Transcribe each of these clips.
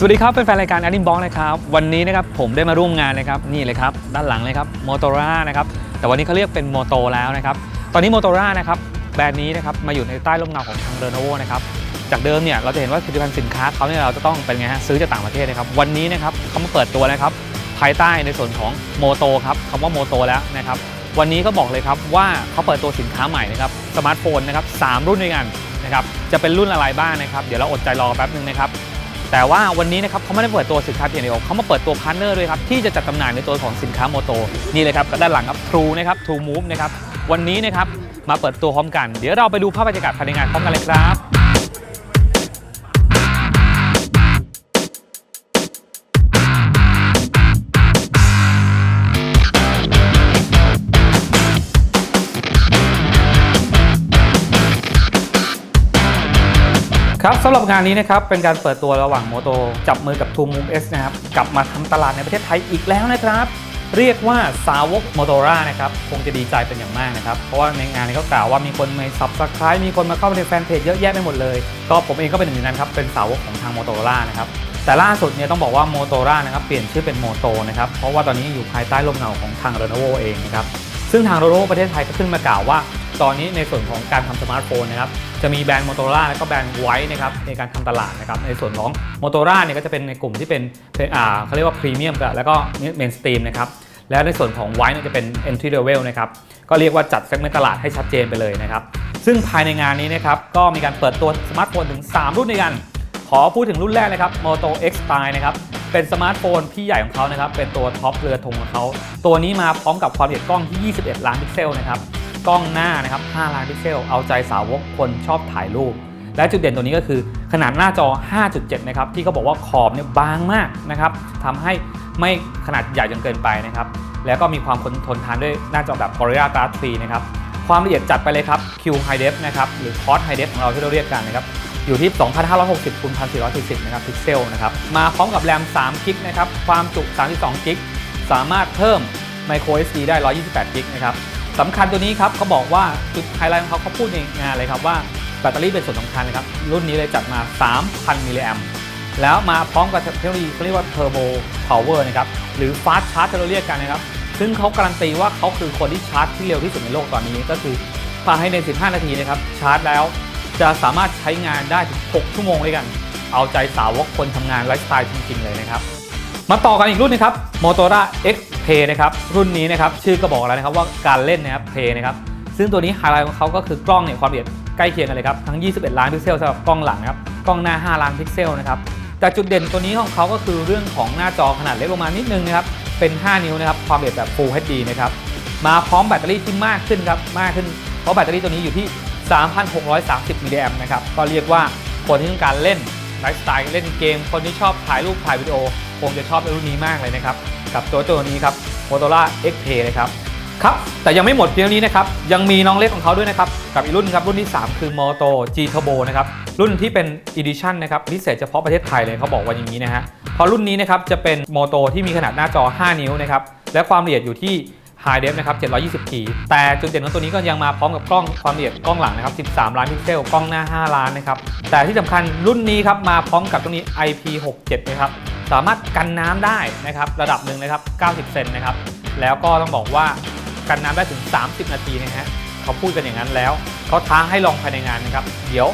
สวัสดีครับเป็นแฟนรายการ a d i m b o x นะครับวันนี้นะครับผมได้มาร่วมงานนะครับนี่เลยครับด้านหลังเลยครับม o โต r a นะครับแต่วันนี้เขาเรียกเป็นโมโตแล้วนะครับตอนนี้ m o โต r a นะครับแบรนด์นี้นะครับมาอยู่ในใต้ร่มเงาของทางเรโนโวนะครับจากเดิมเนี่ยเราจะเห็นว่าผลิตภัณฑ์สินค้าเขาเนี่ยเราจะต้องเป็นไงฮะซื้อจากต่างประเทศนะครับวันนี้นะครับเขามาเปิดตัวนะครับภายใต้ในส่วนของโมโตครับคำว่าโมโตแล้วนะครับวันนี้ก็บอกเลยครับว่าเขาเปิดตัวสินค้าใหม่นะครับสมาร์ทโฟนนะครับสามรุ่นด้วยกันนะครับจะเป็นรุ่นอะไรบ้างนะครับเดี๋ยวเราอดใจรอแป๊บนึงนะครับ แต่ว่าวันนี้นะครับเขาไม่ได้เปิดตัวสินค้าเพียงเดียวเขามาเปิดตัวพาร์ทเนอร์ด้วยครับที่จะจัดจำหน่ายในตัวของสินค้าโมโตนี่เลยครับด้านหลังครับ True นะครับ True Move นะครับวันนี้นะครับมาเปิดตัวพร้อมกัน เดี๋ยวเราไปดูภาพบรรยากาศภายในงานพร้อมกันเลยครับ ครับสำหรับงานนี้นะครับเป็นการเปิดตัวระหว่างโมโตจับมือกับ True Move S นะครับกลับมาทำตลาดในประเทศไทยอีกแล้วนะครับ เรียกว่าสาวกโมโตร่านะครับคงจะดีใจเป็นอย่างมากนะครับ เพราะว่าในงานนี้เขากล่าวว่ามีคนมาซับสไคร b e มีคนมาเข้าในแฟนเพจเยอะแยะไปหมดเลย ก็ผมเองก็เป็นหนึ่งในนั้นครับเป็นสาวกของทางโมโตร่านะครับแต่ล่าสุดเนี่ยต้องบอกว่าโมโตร่านะครับเปลี่ยนชื่อเป็นโมโตนะครับเพราะว่าตอนนี้อยู่ภายใต้ร่มเงาของทางเรโนโวเองนะครับซึ่งทางโรโ o ประเทศไทยก็ขึ้นมากล่าวว่า ตอนนี้ในส่วนของการทำสมาร์ทโฟนนะครับ จะมีแบรนด์ Motorola และก็แบรนด์ไวท์นะครับในการทำตลาดนะครับในส่วนของ Motorola เนี่ยก็จะเป็นในกลุ่มที่เป็นเขาเรียกว่าพรีเมียมแล้วก็เมนสตรีมนะครับแล้วในส่วนของไวเนี่ยจะเป็น entry level นะครับก็เรียกว่าจัดเซกเมนต์ตลาดให้ชัดเจนไปเลยนะครับซึ่งภายในงานนี้นะครับก็มีการเปิดตัวสมาร์ทโฟนถึง 3 รุ่นด้วยกัน ขอพูดถึงรุ่นแรกเลยครับ Moto X Style นะครับเป็นสมาร์ทโฟนที่ใหญ่ของเขานะครับเป็นตัวท็อปเรือธงของเขาตัวนี้มาพร้อมกับความละเอียดกล้องที่ 21 ล้านพิกเซลนะครับ กล้องหน้านะครับ 5 ล้านพิกเซล เอาใจสาวกคนชอบถ่ายรูป และจุดเด่นตัวนี้ก็คือขนาดหน้าจอ 5.7 นะครับ ที่เขาบอกว่าขอบเนี่ยบางมากนะครับทำให้ไม่ขนาดใหญ่จนเกินไปนะครับ แล้วก็มีความทนทานด้วยหน้าจอแบบ Gorilla Glass 3 นะครับ ความละเอียดจัดไปเลยครับ Q High Def นะครับ หรือ Quad High Def ของเราที่เราเรียกกันนะครับ อยู่ที่ 2,560คูณ1,440นะครับ พิกเซลนะครับ มาพร้อมกับแรม3กิกนะครับ ความจุ 32กิก สามารถเพิ่ม micro SD ได้ 128กิกนะครับ สำคัญตัวนี้ครับเขาบอกว่าจุดไฮไลท์ของเขาเขาพูดในงานเลยครับว่าแบตเตอรี่เป็นส่วนสำคัญนะครับ รุ่นนี้เลยจัดมา 3,000 มิลลิแอมแล้วมาพร้อมกับเทคโนโลยีเขาเรียกว่า Turbo Power นะครับ หรือ Fast Charge ที่เราเรียกกันนะครับ ซึ่งเขาการันตีว่าเขาคือคนที่ชาร์จที่เร็วที่สุดในโลกตอนนี้ ก็คือภายใน 15 นาทีนะครับ ชาร์จแล้วจะสามารถใช้งานได้ถึง 6 ชั่วโมงด้วยกัน เอาใจสาวกคนทำงานไลฟ์สไตล์จริงๆ เลยนะครับ มาต่อกันอีกรุ่นนะครับ Motorola X Play นะครับรุ่นนี้นะครับชื่อก็บอกแล้วนะครับว่าการเล่นนะครับ Play นะครับซึ่งตัวนี้ไฮไลท์ของเขาก็คือกล้องเนี่ยความละเอียดใกล้เคียงกันเลยครับทั้ง 21 ล้านพิกเซลสำหรับกล้องหลังนะครับกล้องหน้า 5 ล้านพิกเซลนะครับแต่จุดเด่นตัวนี้ของเขาก็คือเรื่องของหน้าจอขนาดเล็กลงมานิดนึงนะครับเป็น 5 นิ้วนะครับความละเอียดแบบ Full HD นะครับมาพร้อมแบตเตอรี่ที่มากขึ้นครับมากขึ้นเพราะแบตเตอรี่ตัวนี้อยู่ที่ 3,630มิลลิแอมป์นะครับก็เรียกว่าคนที่ต้องการเล่นไลฟ์สไตล์เล่นเกม คนที่ชอบถ่ายรูปถ่ายวิดีโอคงจะชอบรุ่นนี้มากเลยนะครับ กับตัวตัวนี้ครับ Motorola X Play นะครับครับ แต่ยังไม่หมดเพียงนี้นะครับ ยังมีน้องเล็กของเขาด้วยนะครับ กับอีกรุ่นครับ รุ่นที่ 3 คือ Moto G Turbo นะครับ รุ่นที่เป็น Edition นะครับ พิเศษเฉพาะประเทศไทยเลยเขาบอกว่าอย่างนี้นะฮะเพราะรุ่นนี้นะครับจะเป็นโมโตที่มีขนาดหน้าจอ 5 นิ้วนะครับ และความละเอียดอยู่ที่ High Def นะครับ 720p แต่จุดเด่นของตัวนี้ก็ยังมาพร้อมกับกล้องความละเอียดกล้องหลังนะครับ 13 ล้านพิกเซล กล้องหน้า 5 ล้านนะครับ แต่ที่สำคัญรุ่นนี้ครับมาพร้อมกับตรงนี้ IP67 นะครับ สามารถกันน้ำได้นะครับระดับหนึ่งนะครับ 90 เซนนะครับ แล้วก็ต้องบอกว่ากันน้ำได้ถึง 30 นาทีนะฮะเขาพูดกันอย่างนั้นแล้วเขาท้าให้ลองภายในงานนะครับ เดี๋ยว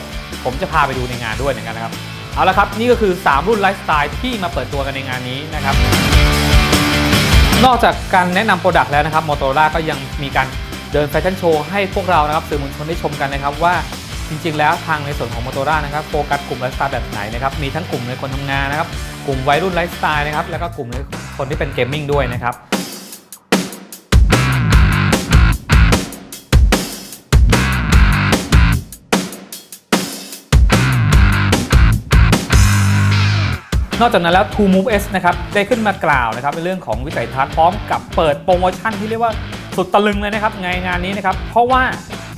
ผมจะพาไปดูในงานด้วยเหมือนกันนะครับ เอาละครับ นี่ก็คือ 3 รุ่นไลฟ์สไตล์ที่มาเปิดตัวกันในงานนี้นะครับ นอกจากการแนะนำโปรดักต์แล้วนะครับ Motorola ก็ยังมีการเดินแฟชั่นโชว์ให้พวกเรานะครับสื่อมวลชนได้ชมกันนะครับว่าจริงๆ แล้วทางในส่วนของ Motorola นะครับโฟกัสกลุ่มไลฟ์สไตล์แบบไหนนะครับมีทั้งกลุ่มในคนทำงานนะครับกลุ่มวัยรุ่นไลฟ์สไตล์นะครับแล้วก็กลุ่มในคนที่เป็นเกมมิ่งด้วยนะครับ นอกจากนั้นแล้ว True Move S นะครับได้ขึ้นมากล่าวนะครับในเรื่องของวิสัยทัศน์พร้อมกับเปิดโปรโมชั่นที่เรียกว่าสุดตะลึงเลยนะครับในงานนี้นะครับ เพราะว่า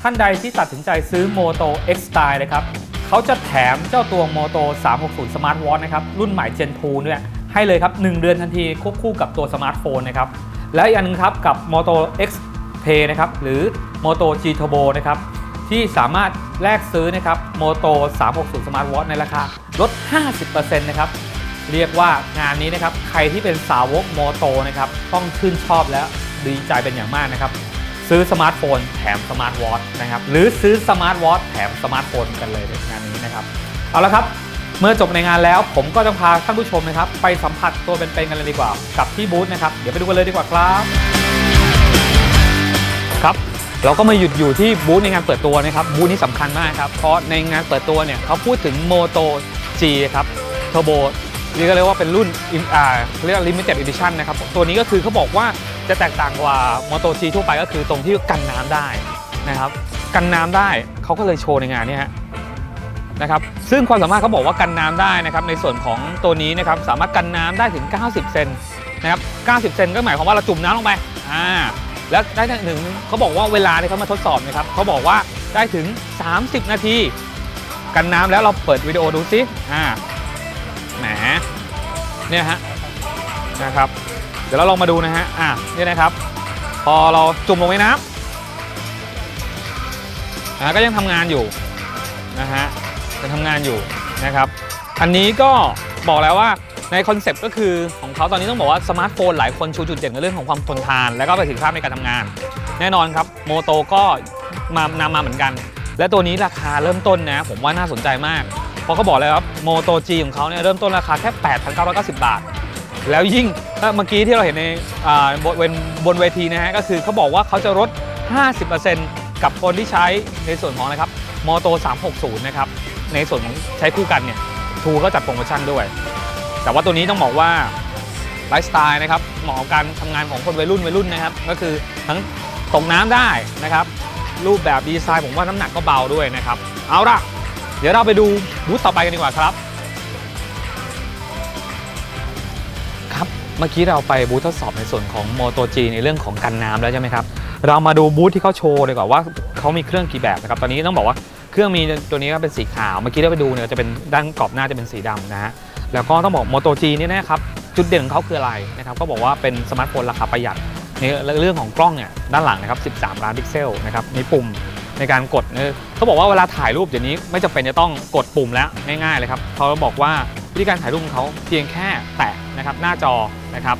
ท่านใดที่ตัดสินใจซื้อ Moto X Style นะครับเขาจะแถมเจ้าตัว Moto 360 Smart Watch นะครับรุ่นใหม่ Gen 2เนี่ยให้เลยครับ 1 เดือนทันทีควบคู่กับตัวสมาร์ทโฟนนะครับและอีกอันหนึงครับกับ Moto X Pay นะครับหรือ Moto G Turbo นะครับที่สามารถแลกซื้อนะครับ Moto 360 Smart Watch ในราคาลด 50%นะครับ เรียกว่างานนี้นะครับใครที่เป็นสาวกโมโตนะครับต้องชื่นชอบและดีใจเป็นอย่างมากนะครับ ซื้อสมาร์ทโฟนแถมสมาร์ทวอทนะครับหรือซื้อสมาร์ทวอทแถมสมาร์ทโฟนกันเลยในงานนี้นะครับเอาละครับเมื่อจบในงานแล้วผมก็จะพาท่านผู้ชมนะครับ ไปสัมผัสตัวเป็นๆกันเลยดีกว่า กับที่บูธนะครับ เดี๋ยวไปดูกันเลยดีกว่าครับครับ เราก็มาหยุดอยู่ที่บูธในงานเปิดตัวนะครับบูธนี้สำคัญมากครับเพราะในงานเปิดตัวเนี่ยเขาพูดถึง Moto G ครับเทอร์โบ เรียกว่าเป็นรุ่นอ่าเรียกว่า limited edition นะครับตัวนี้ก็คือเขาบอกว่าจะแตกต่างกว่า Moto G ทั่วไปก็คือตรงที่กันน้ำได้นะครับ กันน้ำได้เขาก็เลยโชว์ในงานนี้ฮะนะครับซึ่งความสามารถเขาบอกว่ากันน้ำได้นะครับในส่วนของตัวนี้นะครับสามารถกันน้ำได้ถึง 90 เซนนะครับ 90 เซนก็หมายความว่าเราจุ่มน้ำลงไปอ่าแล้วได้ถึงเขาบอกว่าเวลาที่เขามาทดสอบนะครับเขาบอกว่าได้ถึง 30 นาที กันน้ำแล้วเราเปิดวิดีโอดูซิอ่า แหมเนี่ยฮะนะครับ เดี๋ยวเราลองมาดูนะฮะอ่าเนี่ยนะครับ พอเราจุ่มลงในน้ำอ่าก็ยังทำงานอยู่นะฮะจะทำงานอยู่นะครับ อันนี้ก็บอกแล้วว่าในคอนเซปต์ก็คือของเขาตอนนี้ต้องบอกว่าสมาร์ทโฟนหลายคนชูจุดเด่นในเรื่องของความทนทาน และก็ประสิทธิภาพในการทำงาน แน่นอนครับโมโตก็มานำมาเหมือนกัน และตัวนี้ราคาเริ่มต้นนะ ผมว่าน่าสนใจมาก เพราะเขาบอกเลยครับโมโตจีของเขาเนี่ยเริ่มต้นราคาแค่ 8,990 บาท แล้วยิ่งถ้าเมื่อกี้ที่เราเห็นในบนบนบนเวทีนะฮะก็คือเขาบอกว่าเขาจะลด 50%กับคนที่ใช้ในส่วนของนะครับมอโต360 นะครับ ในส่วนของใช้คู่กันเนี่ยทูก็จัดโปรโมชั่นด้วย แต่ว่าตัวนี้ต้องบอกว่าไลฟ์สไตล์นะครับเหมาะกับการทำงานของคนวัยรุ่นวัยรุ่นนะครับ ก็คือทั้งตกน้ำได้นะครับ รูปแบบดีไซน์ผมว่าน้ำหนักก็เบาด้วยนะครับ เอาล่ะ เดี๋ยวเราไปดูบูธต่อไปกันดีกว่าครับ ครับเมื่อกี้เราไปบูธทดสอบในส่วนของ Moto G ในเรื่องของกันน้ำแล้วใช่ไหมครับ เรามาดูบูธที่เขาโชว์ดีกว่าว่าเขามีเครื่องกี่แบบนะครับ ตอนนี้ต้องบอกว่าเครื่องมีตัวนี้ก็เป็นสีขาว เมื่อกี้เราไปดูเนี่ยจะเป็นด้านกรอบหน้าจะเป็นสีดำนะฮะ แล้วก็ต้องบอก Moto G นี่นะครับจุดเด่นของเขาคืออะไรนะครับก็บอกว่าเป็นสมาร์ทโฟนราคาประหยัดในเรื่องของกล้องเนี่ยด้านหลังนะครับ 13 ล้านพิกเซลนะครับมีปุ่ม ในการกดเออเขาบอกว่าเวลาถ่ายรูปเดี๋ยวนี้ไม่จำเป็นจะต้องกดปุ่มแล้วง่ายๆเลยครับเขาบอกว่าวิธีการถ่ายรูปของเขาเพียงแค่แตะนะครับหน้าจอนะครับ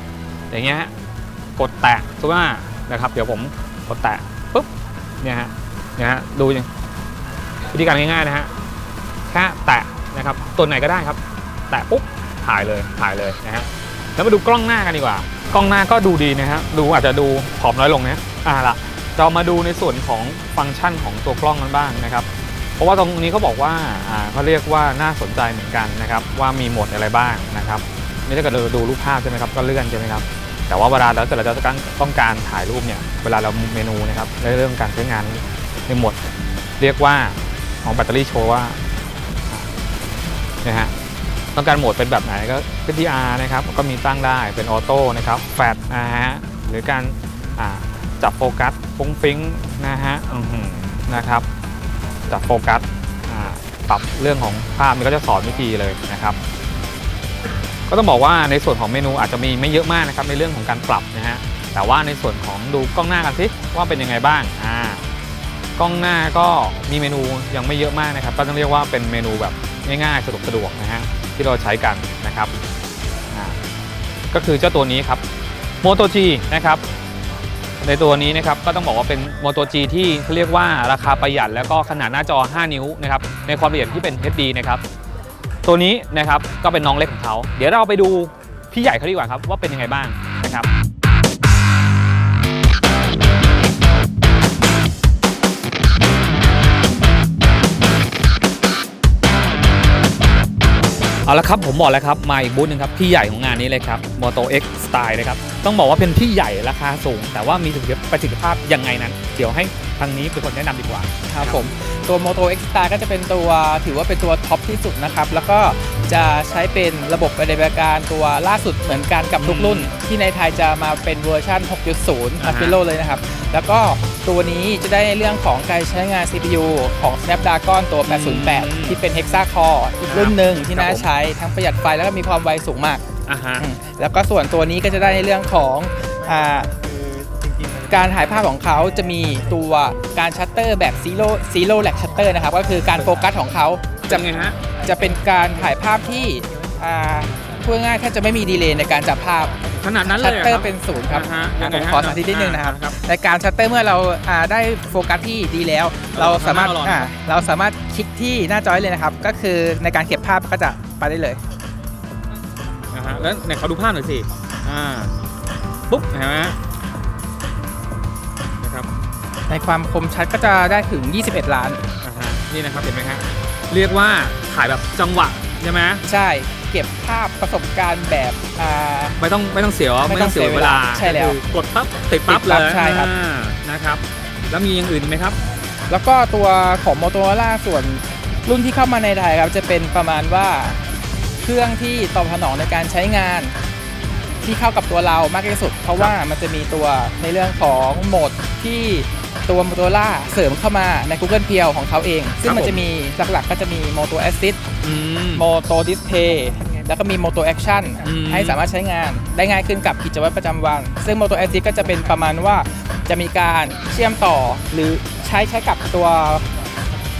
อย่างเงี้ยฮะกดแตะสมมติว่านะครับ เดี๋ยวผมกดแตะปุ๊บเนี่ยฮะเนี่ยฮะดูยังวิธีการง่ายๆนะฮะแค่แตะนะครับตัวไหนก็ได้ครับ แตะปุ๊บถ่ายเลยถ่ายเลยนะฮะแล้วมาดูกล้องหน้ากันดีกว่า กล้องหน้าก็ดูดีนะฮะดูอาจจะดูผอมน้อยลงนะอ่าละ เรามาดูในส่วนของฟังก์ชันของตัวกล้องกันบ้างนะครับ เพราะว่าตรงนี้เขาบอกว่าเขาเรียกว่าน่าสนใจเหมือนกันนะครับ ว่ามีโหมดอะไรบ้างนะครับนี่ถ้าเกิดเราดูรูปภาพใช่ไหมครับก็เลื่อนใช่ไหมครับแต่ว่าเวลาเราเกิดเราจะต้องการถ่ายรูปเนี่ยเวลาเราเมนูนะครับในเรื่องการใช้งานในโหมด เรียกว่าของแบตเตอรี่โชว์ว่านะฮะต้องการโหมดเป็นแบบไหนก็เป็น DR นะครับก็มีตั้งได้เป็นออโต้นะครับแฟลชนะฮะหรือการ จับโฟกัสฟุ้งฟิ้งนะฮะนะครับ จับโฟกัสปรับเรื่องของภาพมันก็จะสอนวิธีเลยนะครับ ก็ต้องบอกว่าในส่วนของเมนูอาจจะมีไม่เยอะมากนะครับในเรื่องของการปรับนะฮะแต่ว่าในส่วนของดูกล้องหน้ากันสิว่าเป็นยังไงบ้างอ่ากล้องหน้าก็มีเมนูยังไม่เยอะมากนะครับ ก็ต้องเรียกว่าเป็นเมนูแบบง่ายๆสะดวกสะดวกนะฮะที่เราใช้กันนะครับก็คือเจ้าตัวนี้ครับ Moto G นะครับ ในตัวนี้นะครับก็ต้องบอกว่าเป็น Moto G ที่เขาเรียกว่าราคาประหยัด แล้วก็ขนาดหน้าจอ 5 นิ้วนะครับในความละเอียดที่เป็น HD นะครับตัวนี้นะครับก็เป็นน้องเล็กของเขา เดี๋ยวเราไปดูพี่ใหญ่เขาดีกว่าครับว่าเป็นยังไงบ้างนะครับ เอาละครับผมบอกแล้วครับมาอีกบูธหนึงครับพี่ใหญ่ของงานนี้เลยครับ Moto X สไตล์นะครับต้องบอกว่าเป็นพี่ใหญ่ราคาสูง แต่ว่ามีถึงประสิทธิภาพยังไงนั้น เดี๋ยวให้ทางนี้เป็นคนแนะนำดีกว่าครับผมตัว Moto X Star ก็จะเป็นตัวถือว่าเป็นตัวท็อปที่สุดนะครับ แล้วก็ จะใช้เป็นระบบปฏิบัติการตัวล่าสุดเหมือนกันกับทุกรุ่น ที่ในไทยจะมาเป็นเวอร์ชัน 6.0อ่า a ฮะ p i l o เลยนะครับ แล้วก็ตัวนี้จะได้ในเรื่องของการใช้งาน CPU ของ Snapdragon ตัว 808 ที่เป็น Hexa Core อีกรุ่นหนึ่งที่น่าใช้ทั้งประหยัดไฟแล้วก็มีความไวสูงมากอ่าฮะอืมแล้วก็ส่วนตัวนี้ก็จะได้ในเรื่องของอ่าการถ่ายภาพของเขาจะมีตัวการชัตเตอร์แบบซีโร่ซีโร่แลกชัตเตอร์นะครับ ก็คือการโฟกัสของเขาจำไงฮะ จะเป็นการถ่ายภาพที่อ่าพูดง่ายๆแทบจะไม่มีดีเลย์ในการจับภาพ ขนาดนั้นเลชัยตหรเตอคร์บ เป็นศูนย์ครับอ่าฮะอะยังไงผมฮะขอสาธิตนิดนึงนะครับครับในการชัตเตอร์เมื่อเราอ่าได้โฟกัสที่ดีแล้วเราสามารถเราสามารถอ่าเราสามารถคลิกที่หน้าจอได้เลยนะครับ ก็คือในการเก็บภาพก็จะไปได้เลยนะฮะแล้วไหนขอดูภาพหน่อยสิ อ่า ปุ๊บเห็นไหมฮะนะครับ ในความคมชัดก็จะได้ถึง 21 ล้าน อ่าฮะนี่นะครับเห็นไหมฮะเรียกว่าถ่ายแบบจังหวะใช่ไหมใช่ เก็บภาพประสบการณ์แบบอ่า ไม่ต้องไม่ต้องเสียไม่ไม่ต้ต้อองงเสียเวลาใช่แล้วก็คือกดปั๊บติดปั๊บติดเลปั๊บยใช่ครับ อ่านะครับ แล้วมีอย่างอื่นอีกไหมครับ แล้วก็ตัวของ Motorola ส่วนรุ่นที่เข้ามาในไทยครับ จะเป็นประมาณว่าเครื่องที่ตอบสนองในการใช้งาน ที่เข้ากับตัวเรามากที่สุด เพราะว่ามันจะมีตัวในเรื่องของโหมดที่ตัว Motorola เสริมเข้ามาใน Google p i l ของเขาเอง ซึ่งมันผมจะมีหลักๆ ก็จะมี Moto Assist อืม Moto Display แล้วก็มี Moto Action อืมให้สามารถใช้งานได้ง่ายขึ้นกับกิจวัตรประจำวัน ซึ่ง Moto Assist ก็จะเป็นประมาณว่าจะมีการเชื่อมต่อหรือใช้ใช้กับตัว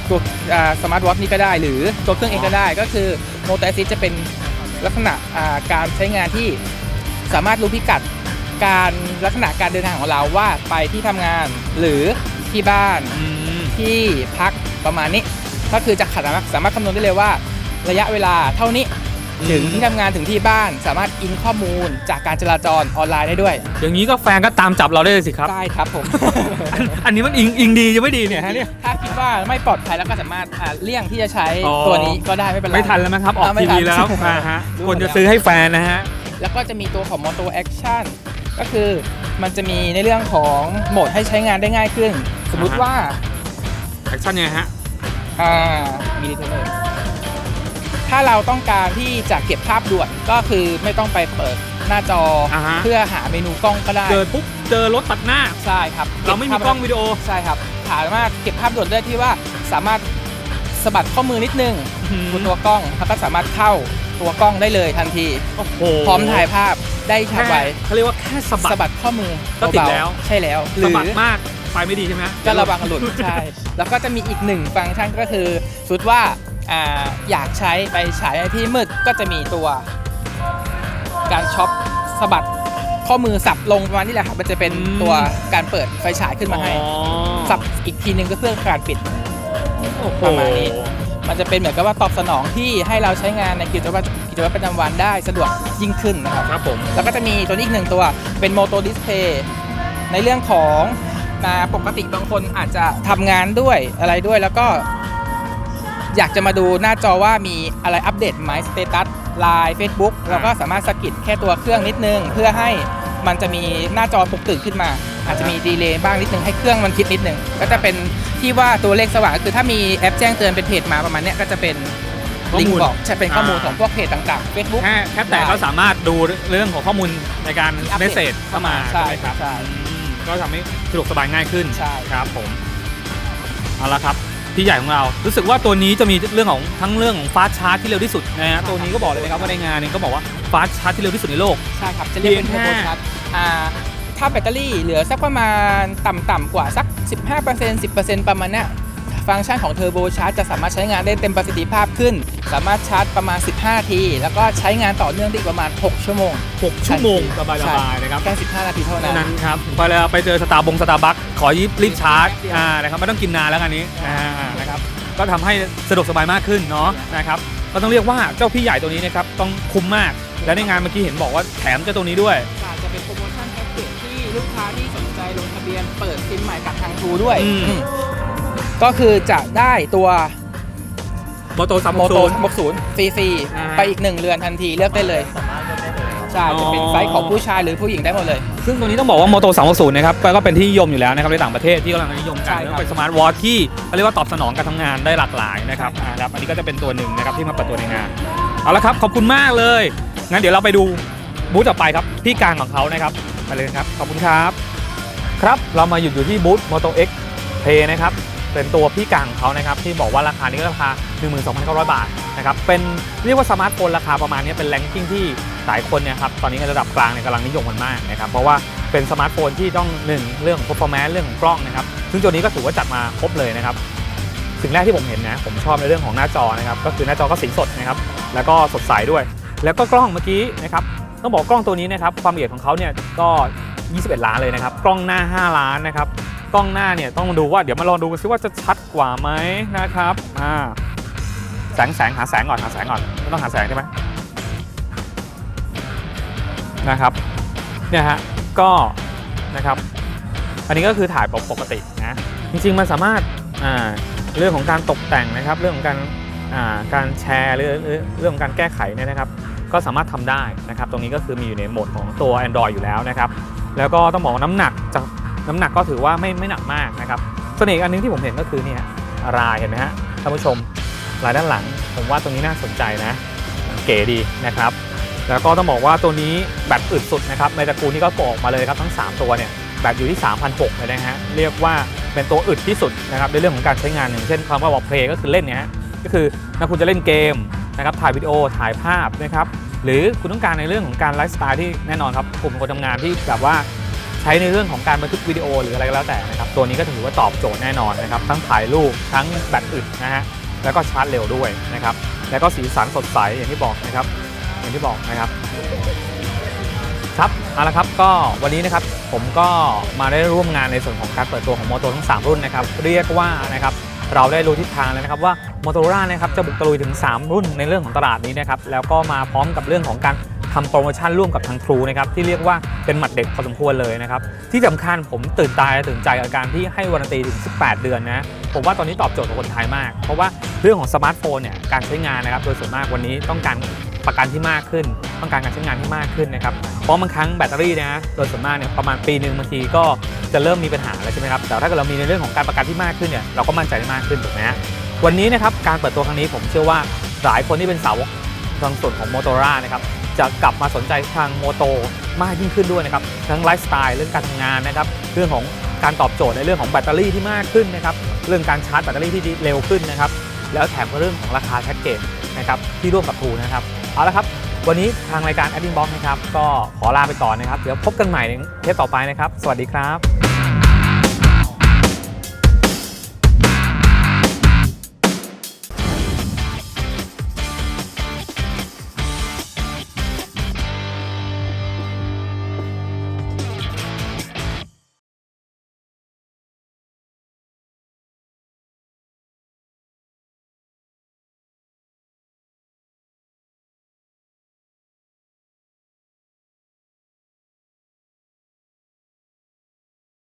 ตัวสมาร์ทวอทนี่ก็ได้ หรือตัวเครื่องเองก็ได้ ก็คือ Moto Assist จะเป็นลักษณะอ่าการใช้งานที่สามารถรู้พิกัด การลักษณะการเดินทางของเราว่าไปที่ทำงานหรือที่บ้านอืมที่พักประมาณนี้ ก็คือจะสามารถสามารถคำนวณได้เลยว่า ระยะเวลาเท่านี้อืมถึงที่ทำงานถึงที่บ้าน สามารถอินข้อมูลจากการจราจรออนไลน์ได้ด้วยอย่างนี้ก็แฟนก็ตามจับเราได้เลยสิครับ ได้ครับผม อันอันนี้มันอิงอิงดีจะไม่ดีเนี่ยฮะเนี่ย ถ้าคิดว่าไม่ปลอดภัยแล้วก็สามารถอ่าเลี่ยงที่จะใช้อ๋อ ตัวนี้ก็ได้ไม่เป็นไร ไม่ทันแล้วมั้งครับ ออกอ่าไม่ทีทันวีแล้วอ่าฮะรู้ควรหมดแล้จะวซื้อให้แฟนนะฮะ แล้วก็จะมีตัวของ Moto Action ก็คือมันจะมีในเรื่องของโหมดให้ใช้งานได้ง่ายขึ้น สมมุติอ่าฮะว่าแอคชั่นยังไงฮะอ่ามีดีเทลเลยถ้าเราต้องการที่จะเก็บภาพด่วนก็คือไม่ต้องไปเปิดหน้าจออาฮะ เพื่อหาเมนูกล้องก็ได้เจอปุ๊บเจอรถตัดหน้า ใช่ครับเราไม่มีกล้องวิดีโอ ใช่ครับสามารถเก็บภาพด่วนได้ที่ว่าสามารถสะบัดข้อมือนิดนึงบนตัวกล้องแล้วก็สามารถเข้า ตัวกล้องได้เลยทันที โอ้โหพร้อมถ่ายภาพได้ฉับแค่ไวเขาเรียกว่าแค่สะบัด สะบัดข้อมือก็ติดเบาๆแล้วใช่แล้วหสะรือบัดมากไฟไม่ดีใช่ไหมก็ระวังหลุดใช่ แล้วก็จะมีอีกหนึ่งฟังก์ชันก็คือสมมติว่าอ่าอยากใช้ไปฉายในที่มืดก็จะมีตัว การช็อปสะบัดข้อมือสับลงประมาณนี้แหละครับมันจะเป็นตัวการเปิดไฟฉายขึ้นมาให้ อ๋อสับอีกทีหนึงก็เพื่อการปิด โอ้โหประมาณนี้ มันจะเป็นเหมือนกับว่าตอบสนองที่ให้เราใช้งานในกิจวัตรกิจวัตรประจำวันได้สะดวกยิ่งขึ้นนะครับครับผมแล้วก็จะมีตัวนี้อีกหนึ่งตัวเป็นโมโตดิสเพย์ในเรื่องของมาปกติบางคนอาจจะทำงานด้วยอะไรด้วยแล้วก็ อยากจะมาดูหน้าจอว่ามีอะไรอัปเดตไหมสเตตัสไลน์เฟซบุ๊กแล้วก็สามารถสะกิดแค่ตัวเครื่องนิดนึง เพื่อให้มันจะมีหน้าจอปลุกตื่นขึ้นมา อาจจะมีดีเลย์บ้างนิดนึงให้เครื่องมันคิดนิดนึงก็จะเป็นที่ว่าตัวเลขสว่างก็คือถ้ามีแอปแจ้งเตือนเป็นเพจมาประมาณเนี้ยก็จะเป็นข้อลิงมูลก์บอกใช่เป็นข้อมูลอ่า ของพวกเพจต่างๆ Facebook แค่แค่แต่ก็สามารถดูเรื่องของข้อมูลในการอัปเมเดตสเซจเข้ามาใช่ไหมครับใช่ อืมก็ทำให้สะดวกสบายง่ายขึ้นใช่ ครับผมเอาละครับพี่ใหญ่ของเรารู้สึกว่าตัวนี้จะมีเรื่องของทั้งเรื่องของฟาสชาร์จที่เร็วที่สุดนะฮะตัวนี้ก็บอกเลยนะครับว่าในงานนี้ก็บอกว่าฟาสชาร์จที่เร็วที่สุดในโลก ใช่ครับจะเรียกเป็นเพีเทยองร์แค่โบชาร์จอ่า ถ้าแบตเตอรี่เหลือสักประมาณต่ำๆกว่าสัก 15% 10%ประมาณเนี้ยฟังก์ชันของเทอร์โบชาร์จจะสามารถใช้งานได้เต็มประสิทธิภาพขึ้น สามารถชาร์จประมาณ 15นาที แล้วก็ใช้งานต่อเนื่องได้อีกประมาณ 6 ชั่วโมง 6 ชั่วโมงสบายๆนะครับแค่15 นาทีเท่าเท่านั้นนั้นครับไปแล้วไปเจอสตาร์บงสตาร์บัคขอยิบรีบชาร์จอ่านะครับไม่ต้องกินนานแล้วกันนี้อ่านะครับก็ทำให้สะดวกสบายมากขึ้นเนาะนะครับก็ต้องเรียกว่าเจ้าพี่ใหญ่ตัวนี้นะครับต้องคุ้มมากและในงานเมื่อกี้เห็นบอกว่าแถมเจ้าตัวนี้ด้วย ลูกค้าที่สนใจลงทะเบียนเปิดซิมใหม่กับทางทูด้วยอืมอืม ก็คือจะได้ตัวโมโตสามโมโตศูนย์60ฟรีอ่าๆไปอีกหนึ่งเรือนทันทีเลือกได้เลยใช่จะเป็นอ๋อ ไซส์ของผู้ชายหรือผู้หญิงได้หมดเลย ซึ่งตัวนี้ต้องบอกว่าโมโต360นะครับก็เป็นที่นิยมอยู่แล้วนะครับในต่างประเทศที่กำลังนิยมกันใช่ครับ แล้วเป็นสมาร์ทวอทที่เขาเรียกว่าตอบสนองการทำงานได้หลากหลายนะครับอ่าครับอันนี้ก็จะเป็นตัวหนึ่งนะครับที่มาเปิดตัวในงานเอาละครับขอบคุณมากเลยงั้นเดี๋ยวเราไปดูบูธต่อไปครับที่กลางของเขานะครับ ไปเลยครับ ขอบคุณครับ ครับเรามาหยุดอยู่ที่บูธ Moto X Play นะครับ เป็นตัวพี่กลางเขานะครับที่บอกว่าราคานี้ก็ราคา 12,900 บาทนะครับเป็นเรียกว่าสมาร์ทโฟนราคาประมาณนี้เป็นแรงกิ้งที่หลายคนเนี่ยครับตอนนี้ในระดับกลางเนี่ยกำลังนิยมกันมากนะครับเพราะว่าเป็นสมาร์ทโฟนที่ต้องหนึ่งเรื่องของ performance เรื่องของกล้องนะครับซึ่งตัวนี้ก็ถือว่าจัดมาครบเลยนะครับสิ่งแรกที่ผมเห็นนะผมชอบในเรื่องของหน้าจอนะครับก็คือหน้าจอก็สีสดนะครับแล้วก็สดใสด้วย แล้วก็กล้องเมื่อกี้นะครับ ต้องบอกกล้องตัวนี้นะครับความละเอียดของเขาเนี่ยก็ 21 ล้านเลยนะครับ กล้องหน้า 5 ล้านนะครับ กล้องหน้าเนี่ยต้องมาดูว่าเดี๋ยวมาลองดูกันซิว่าจะชัดกว่าไหมนะครับอ่าแสงแสงหาแสงก่อนหาแสงก่อนไม่ต้องหาแสงใช่ไหมนะครับเนี่ยฮะก็นะครับอันนี้ก็คือถ่ายปกตินะจริงๆมันสามารถอ่าเรื่องของการตกแต่งนะครับ เรื่องของการอ่าการแชร์หรือหรือเรื่องของการแก้ไขเนี่ยนะครับ ก็สามารถทำได้นะครับตรงนี้ก็คือมีอยู่ในโหมดของตัว Android อยู่แล้วนะครับแล้วก็ต้องบอกว่าน้ำหนักจะน้ำหนักก็ถือว่าไม่ไม่หนักมากนะครับส่วนอีกอันนึงที่ผมเห็นก็คือเนี่ยรายเห็นไหมฮะท่านผู้ชมรายด้านหลัง ผมว่าตรงนี้น่าสนใจนะ เก๋ดีนะครับ แล้วก็ต้องบอกว่าตัวนี้แบตอึดสุดนะครับในตระกูลที่ก็โปรออกมาเลยครับทั้ง 3 ตัวเนี่ยแบตอยู่ที่ 3,600เลยนะฮะเรียกว่าเป็นตัวอึดที่สุดนะครับในเรื่องของการใช้งานอย่างเช่นคำว่าบอกเพลย์ก็คือเล่นเนี่ยฮะก็คือถ้าคุณจะเล่นเกม นะครับถ่ายวิดีโอถ่ายภาพนะครับหรือคุณต้องการในเรื่องของการไลฟ์สไตล์ที่แน่นอนครับกลุ่มคนทำงานที่แบบว่าใช้ในเรื่องของการบันทึกวิดีโอหรืออะไรก็แล้วแต่นะครับตัวนี้ก็ถือว่าตอบโจทย์แน่นอนนะครับทั้งถ่ายรูปทั้งแบตอึดนะฮะแล้วก็ชาร์จเร็วด้วยนะครับแล้วก็สีสันสดใสอย่างที่บอกนะครับอย่างที่บอกนะครับครับเอาละครับก็วันนี้นะครับผมก็มาได้ร่วมงานในส่วนของการเปิดตัวของโมโตทั้ง 3 รุ่นนะครับเรียกว่านะครับเราได้รู้ทิศทางแล้วนะครับว่า m o t o r o l a นะครับจะบุกตะลุยถึง 3 รุ่นในเรื่องของตลาดนี้นะครับแล้วก็มาพร้อมกับเรื่องของการทำโปรโมชั่นร่วมกับทาง True นะครับที่เรียกว่าเป็นหมัดเด็กพอสมควรเลยนะครับที่สำคัญผมตื่นตาตื่นใจกับการที่ให้วารันตีถึง 18 เดือนนะผมว่าตอนนี้ตอบโจทย์กับคนไทยมาก เพราะว่าเรื่องของสมาร์ทโฟนเนี่ยการใช้งานนะครับโดยส่วนมากวันนี้ต้องการประกันที่มากขึ้น ต้องการการใช้งานที่มากขึ้นนะครับเพราะบางครั้งแบตเตอรี่นะโดยส่วนมากเนี่ยประมาณปีหนึ่งบางทีก็จะเริ่มมีปัญหาแล้วใช่ไหมครับแต่ถ้าเกิดเรามีในเรื่องของการประกันที่มากขึ้นเนี่ยเราก็มั่นใจได้มากขึ้นถูกไหม วันนี้นะครับการเปิดตัวครั้งนี้ผมเชื่อว่าหลายคนที่เป็นสาวกทางส่วนของโมโต r a นะครับจะกลับมาสนใจทางโมโตมากยิ่งขึ้นด้วยนะครับทั้งไลฟ์สไตล์เรื่องการทำงานนะครับเรื่องของการตอบโจทย์ในเรื่องของแบตเตอรี่ที่มากขึ้นนะครับเรื่องการชาร์จแบตเตอรี่ที่เร็วขึ้นนะครับแล้วแถมก็เรื่องของราคาแพ็กเกจนะครับที่ร่วมกับทูนะครับเอาละครับ วันนี้ทางรายการ a d d i n g Box นะครับก็ขอลาไปก่อนนะครับเดี๋ยวพบกันใหม่ในเทปต่อไปนะครับ สวัสดีครับ